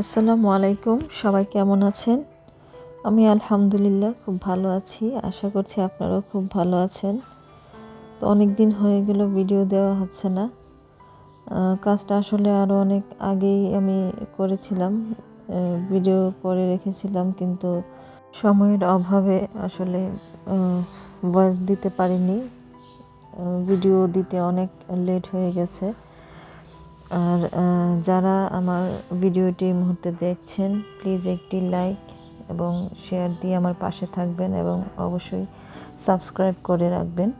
আসসালামু আলাইকুম, সবাই কেমন আছেন? আমি আলহামদুলিল্লাহ খুব ভালো আছি, আশা করছি আপনারাও খুব ভালো আছেন। তো অনেক দিন হয়ে গেল, ভিডিও দেওয়া হচ্ছে না। কাজটা আসলে আরও অনেক আগেই আমি করেছিলাম ভিডিও করে রেখেছিলাম, কিন্তু সময়ের অভাবে আসলে ভয়েস দিতে পারিনি। ভিডিও দিতে অনেক লেট হয়ে গেছে। আর যারা আমার ভিডিওটি এই মুহূর্তে দেখছেন প্লিজ একটি লাইক এবং শেয়ার দিয়ে আমার পাশে থাকবেন এবং অবশ্যই সাবস্ক্রাইব করে রাখবেন।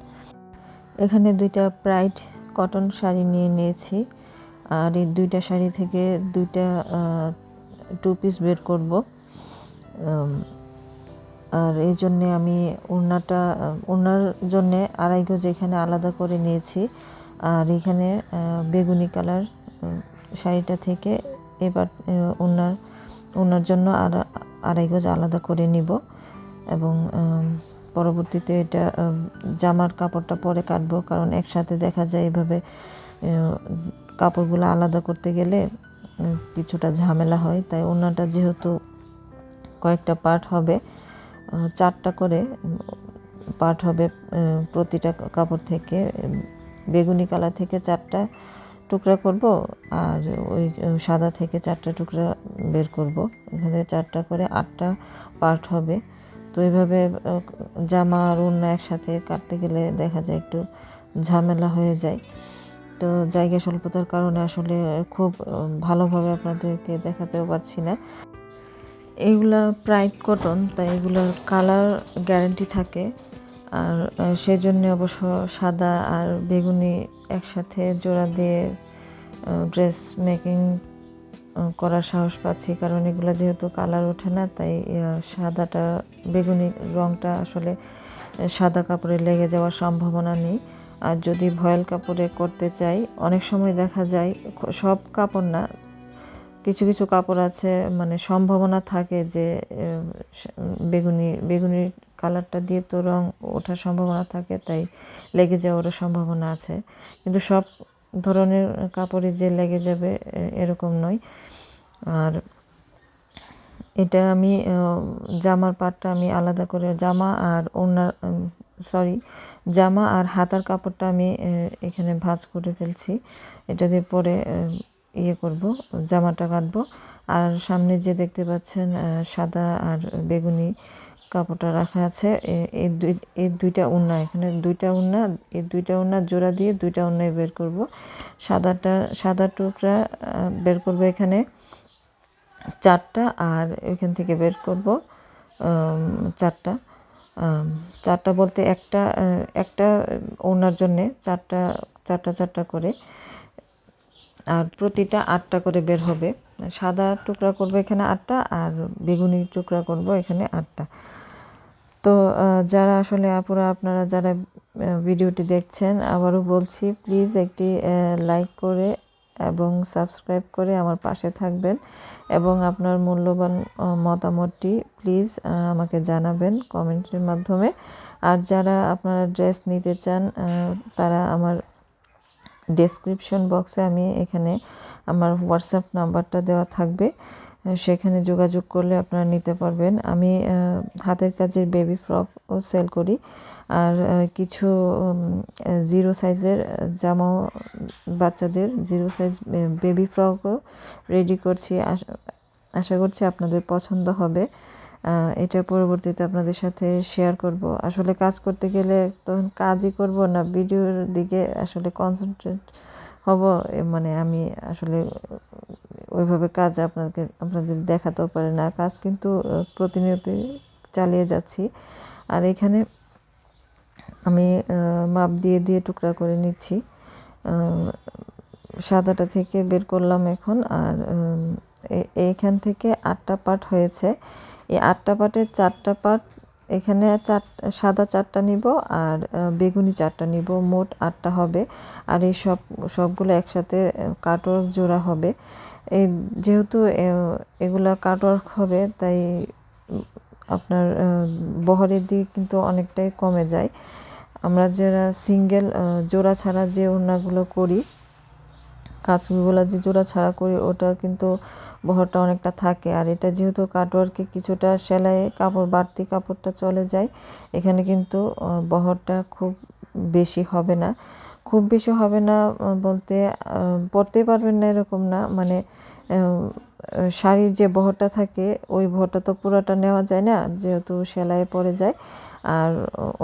এখানে দুইটা প্রাইড কটন শাড়ি নিয়ে নিয়েছি। আর এই দুইটা শাড়ি থেকে দুইটা টু পিস বের করব। আর এই জন্যে আমি ওড়নাটা ওড়নার জন্যে আড়াই গজ এখানে আলাদা করে নিয়েছি। আর এখানে বেগুনি কালার শাড়িটা থেকে এবার ওনার ওড়নার জন্য আর আড়াই গজ আলাদা করে নিব এবং পরবর্তীতে এটা জামার কাপড়টা পরে কাটবো কারণ একসাথে দেখা যায় এভাবে কাপড়গুলো আলাদা করতে গেলে কিছুটা ঝামেলা হয়। তাই ওড়নাটা যেহেতু কয়েকটা পার্ট হবে চারটা করে পার্ট হবে প্রতিটা কাপড় থেকে, বেগুনি কালার থেকে চারটা টুকরা করব আর ওই সাদা থেকে চারটা টুকরা বের করব। এখানে চারটা করে আটটা পার্ট হবে। তো এইভাবে জামা আর অন্য একসাথে কাটতে গেলে দেখা যায় একটু ঝামেলা হয়ে যায়। তো জায়গা স্বল্পতার কারণে আসলে খুব ভালোভাবে আপনাদেরকে দেখাতেও পারছি না। এগুলা প্রাইড কটন, তাই এগুলোর কালার গ্যারেন্টি থাকে। আর সেজন্য অবশ্য সাদা আর বেগুনি একসাথে জোড়া দিয়ে ড্রেস মেকিং করার সাহস পাচ্ছি। কারণ এগুলো যেহেতু কালার ওঠে না, তাই সাদাটা, বেগুনি রঙটা আসলে সাদা কাপড়ে লেগে যাওয়ার সম্ভাবনা নেই। আর যদি ভয়েল কাপড়ে করতে চাই, অনেক সময় দেখা যায় সব কাপড় না, কিছু কিছু কাপড় আছে মানে সম্ভাবনা থাকে যে বেগুনি বেগুনি কালারটা দিয়ে তো রং ওঠার সম্ভাবনা থাকে, তাই লেগে যাওয়ারও সম্ভাবনা আছে। কিন্তু সব ধরনের কাপড়ে যে লেগে যাবে এরকম নয়। আর এটা আমি জামার পাটটা আমি আলাদা করে জামা আর ওনার সরি জামা আর হাতার কাপড়টা আমি এখানে ভাঁজ করে ফেলছি। এটা দিয়ে পরে ইয়ে করব, জামাটা কাটবো। আর সামনে যে দেখতে পাচ্ছেন সাদা আর বেগুনি কাপড়টা রাখা আছে। এই দুই, এই দুইটা উন্না, এখানে দুইটা উন্না, এই দুইটা উন্না জোড়া দিয়ে দুইটা উন্নায় বের করব। সাদাটা, সাদা টুকরা বের করব এখানে চারটা আর এখান থেকে বের করব চারটা। চারটা বলতে একটা একটা ওনার জন্যে চারটা চারটা চারটা করে। আর প্রতিটা আটটা করে বের হবে। সাদা টুকরা করব এখানে আটটা আর বেগুনি টুকরা করব এখানে আটটা। তো যারা আসলে আপুরা, আপনারা যারা ভিডিওটি দেখছেন, আবারও বলছি প্লিজ একটি লাইক করে এবং সাবস্ক্রাইব করে আমার পাশে থাকবেন এবং আপনার মূল্যবান মতামতটি প্লিজ আমাকে জানাবেন কমেন্টের মাধ্যমে। আর যারা আপনারা ড্রেস নিতে চান তারা আমার ডেসক্রিপশন বক্সে আমি এখানে আমার হোয়াটসঅ্যাপ নাম্বারটা দেওয়া থাকবে। সেখানে যোগাযোগ করলে আপনারা নিতে পারবেন। আমি হাতের কাজের বেবি ফ্রকও সেল করি। আর কিছু জিরো সাইজের জামাও বাচ্চাদের জিরো সাইজ বেবি ফ্রকও রেডি করছি। আশা- করছি আপনাদের পছন্দ হবে। এটা পরবর্তীতে আপনাদের সাথে শেয়ার করব। আসলে কাজ করতে গেলে তখন কাজই করব না ভিডিওর দিকে আসলে কনসেন্ট্রেট হব। মানে আমি আসলে ওইভাবে কাজ আপনাকে, আপনাদের দেখাতেও পারে না। কাজ কিন্তু প্রতিনিয়তই চালিয়ে যাচ্ছি। আর এখানে আমি মাপ দিয়ে দিয়ে টুকরা করে নিচ্ছি। সাদাটা থেকে বের করলাম এখন। আর এইখান থেকে আটটা পার্ট হয়েছে। এই আটটা পার্টের চারটা পার্ট এখানে চার, সাদা চারটা নিব আর বেগুনি চারটা নিব। মোট আটটা হবে। আর এই সব, সবগুলো একসাথে কাটওয়ার্ক জোড়া হবে। এই যেহেতু এগুলা কাটওয়ার্ক হবে, তাই আপনার বহরের দিক কিন্তু অনেকটাই কমে যায়। আমরা যারা সিঙ্গেল জোড়া ছাড়া যে ওড়নাগুলো করি কাজগুলো যে জোড়া ছাড়া করি, ওটা কিন্তু বহরটা অনেকটা থাকে। আর এটা যেহেতু কাটওয়ার্কে কিছুটা সেলাইয়ে কাপড়, বাড়তি কাপড়টা চলে যায়, এখানে কিন্তু বহরটা খুব বেশি হবে না। খুব বেশি হবে না বলতে পরতেই পারবেন না এরকম না। মানে শাড়ির যে বহরটা থাকে, ওই বহরটা তো পুরোটা নেওয়া যায় না, যেহেতু সেলাইয়ে পড়ে যায়। আর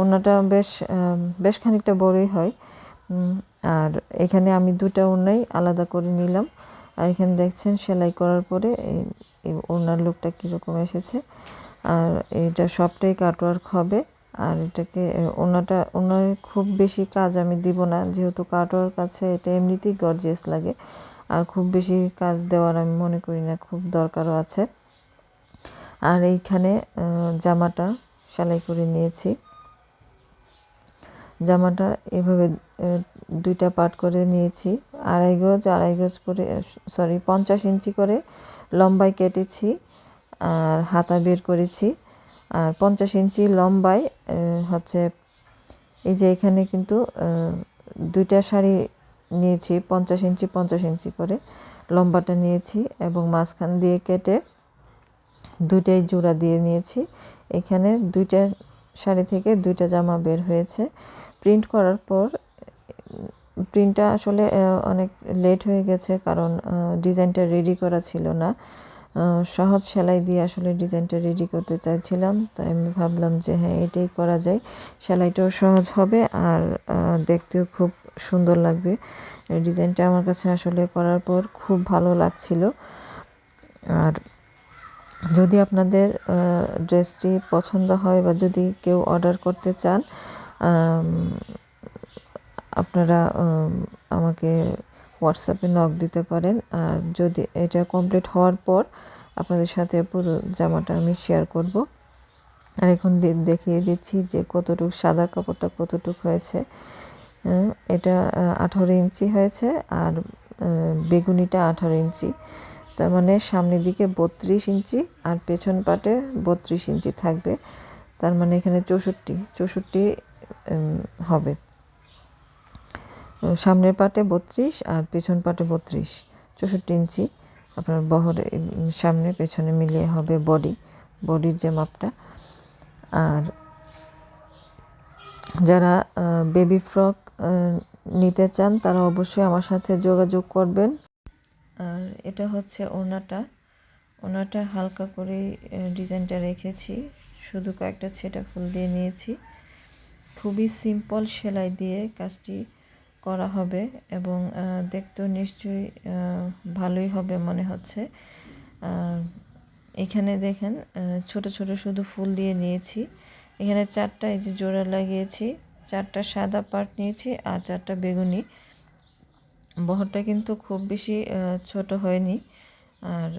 ওনাটা বেশ বেশ খানিকটা বড়ই হয়। আর এখানে আমি দুটা ওনাই আলাদা করে নিলাম। আর এখানে দেখছেন সেলাই করার পরে এই ওনার লুকটা কীরকম এসেছে। আর এটা সবটাই কাটওয়ার্ক হবে। আর এটাকে, ওনাটা, ওনার খুব বেশি কাজ আমি দিব না। যেহেতু কাটওয়ার্ক কাছে এটা এমনিতেই গর্জিয়াস লাগে। আর খুব বেশি কাজ দেওয়ার আমি মনে করি না, খুব দরকারও আছে। আর এইখানে জামাটা সেলাই করে নিয়েছি। জামাটা এভাবে দুইটা পার্ট করে নিয়েছি। আড়াই গজ আড়াই গজ করে সরি পঞ্চাশ ইঞ্চি করে লম্বায় কেটেছি। আর হাতা বের করেছি। আর পঞ্চাশ ইঞ্চি লম্বায় হচ্ছে এই যে এখানে কিন্তু দুইটা শাড়ি নিয়েছি, পঞ্চাশ ইঞ্চি পঞ্চাশ ইঞ্চি করে লম্বাটা নিয়েছি এবং মাঝখান দিয়ে কেটে দুইটাই জোড়া দিয়ে নিয়েছি। এখানে দুইটা শাড়ি থেকে দুইটা জামা বের হয়েছে। প্রিন্ট করার পর, প্রিন্টটা আসলে অনেক লেট হয়ে গেছে কারণ ডিজাইনটা রেডি করা ছিল না। সহজ সেলাই দিয়ে আসলে ডিজাইনটা রেডি করতে চাইছিলাম। তাই আমি ভাবলাম যে হ্যাঁ এটাই করা যায়। সেলাইটাও সহজ হবে আর দেখতেও খুব সুন্দর লাগবে। ডিজাইনটা আমার কাছে আসলে করার পর খুব ভালো লাগছিল। আর যদি আপনাদের ড্রেসটি পছন্দ হয় বা যদি কেউ অর্ডার করতে চান আপনারা আমাকে হোয়াটসঅ্যাপে নক দিতে পারেন। আর যদি এটা কমপ্লিট হওয়ার পর আপনাদের সাথে পুরো জামাটা আমি শেয়ার করব। আর এখন দেখিয়ে দিচ্ছি যে কতটুকু সাদা কাপড়টা কতটুকু হয়েছে। এটা আঠারো ইঞ্চি হয়েছে আর বেগুনিটা আঠারো ইঞ্চি। তার মানে সামনের দিকে বত্রিশ ইঞ্চি আর পেছন পাটে বত্রিশ ইঞ্চি থাকবে। তার মানে এখানে চৌষট্টি চৌষট্টি হবে। সামনের পাটে বত্রিশ আর পেছন পাটে বত্রিশ, চৌষট্টি ইঞ্চি আপনার বহরে সামনে পেছনে মিলিয়ে হবে বডি, বডির যে মাপটা। আর যারা বেবি ফ্রক নিতে চান তারা অবশ্যই আমার সাথে যোগাযোগ করবেন। আর এটা হচ্ছে ওনাটা। ওনাটা হালকা করে ডিজাইনটা রেখেছি। শুধু কয়েকটা ছেটা ফুল দিয়ে নিয়েছি। খুবই সিম্পল সেলাই দিয়ে কাজটি করা হবে এবং দেখতেও নিশ্চয়ই ভালোই হবে মনে হচ্ছে। এখানে দেখেন ছোট ছোট শুধু ফুল দিয়ে নিয়েছি। এখানে চারটা, এই যে জোড়া লাগিয়েছি, চারটা সাদা পাট নিয়েছি আর চারটা বেগুনি। বহরটা কিন্তু খুব বেশি ছোট হয়নি। আর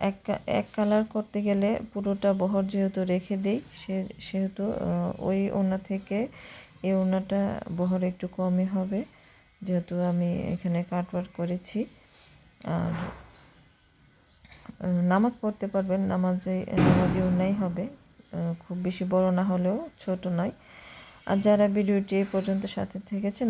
এক এক কালার করতে গেলে পুরোটা বহর যেহেতু রেখে দিই, সে, সেহেতু ওই ওনা থেকে এই ওনাটা বহর একটু কমই হবে, যেহেতু আমি এখানে কাটওয়ার্ক করেছি। আর নামাজ পড়তে পারবেন, নামাজে নামাজে ওড়নাই হবে। খুব বেশি বড় না হলেও ছোট নয়। আর যারা ভিডিওটি এই পর্যন্ত সাথে থেকেছেন